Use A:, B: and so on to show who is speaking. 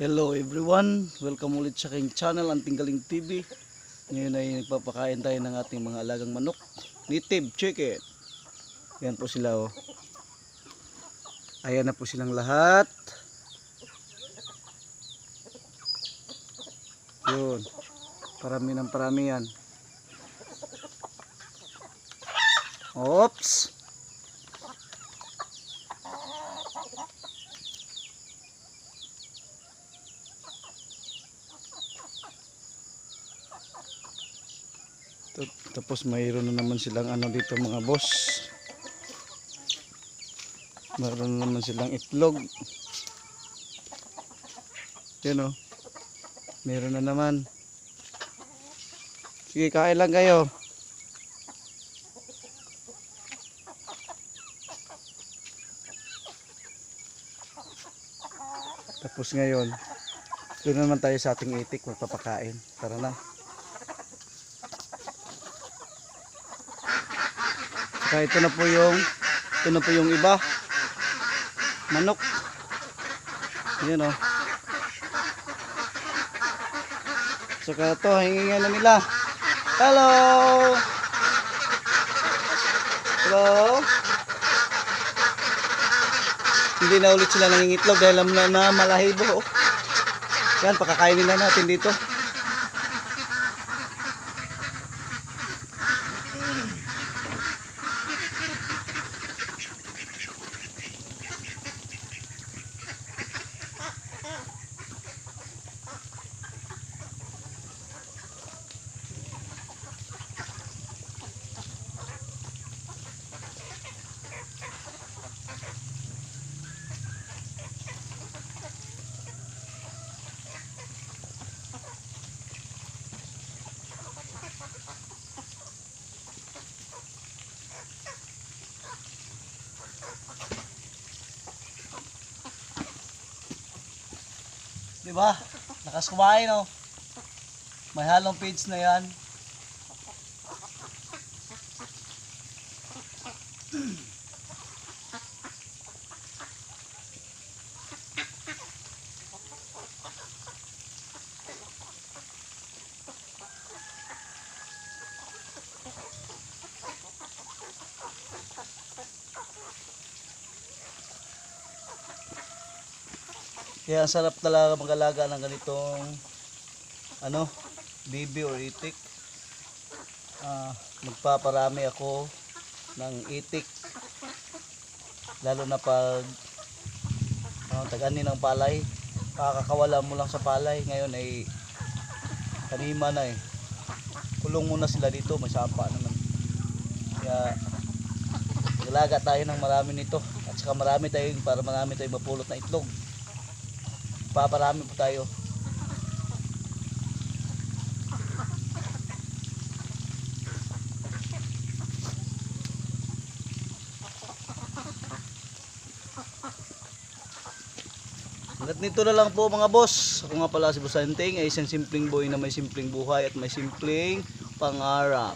A: Hello everyone, welcome ulit sa aking channel Anting Galing TV. Ngayon ay nagpapakain tayo ng ating mga alagang manok, native chicken. Yan po sila oh. Ayan na po silang lahat. Yun. Parami ng parami yan. Oops. Tapos mayroon na naman silang ano dito mga boss. Mayroon na naman silang itlog. Yan o. Meron na naman. Sige, kain lang kayo. Tapos ngayon, doon naman tayo sa ating itik magpapakain. Tara na. Saka ito na po yung ito na po yung iba. Manok. Yan oh. Saka ito, hingingan na nila. Hello! Hello? Hindi na ulit sila nangingitlog dahil alam na, na malahibo. Yan, pakakainin na natin dito. Di ba? Lakas kumain, no? May halong page na yan. Kaya sarap talaga mag-alaga ng ganitong ano, bibi or itik. Ah, magpaparami ako ng itik. Lalo na pag uh, tagani ng palay. Kakakawala mo lang sa palay. Ngayon ay kanima na eh. Kulong muna sila dito, may sapa naman. Kaya mag-alaga tayo ng marami nito. At saka marami tayo para marami tayong mapulot na itlog paparami po tayo. Hanggat nito na lang po mga boss. Ako nga pala si Boss Anting ay isang simpleng boy na may simpleng buhay at may simpleng pangarap.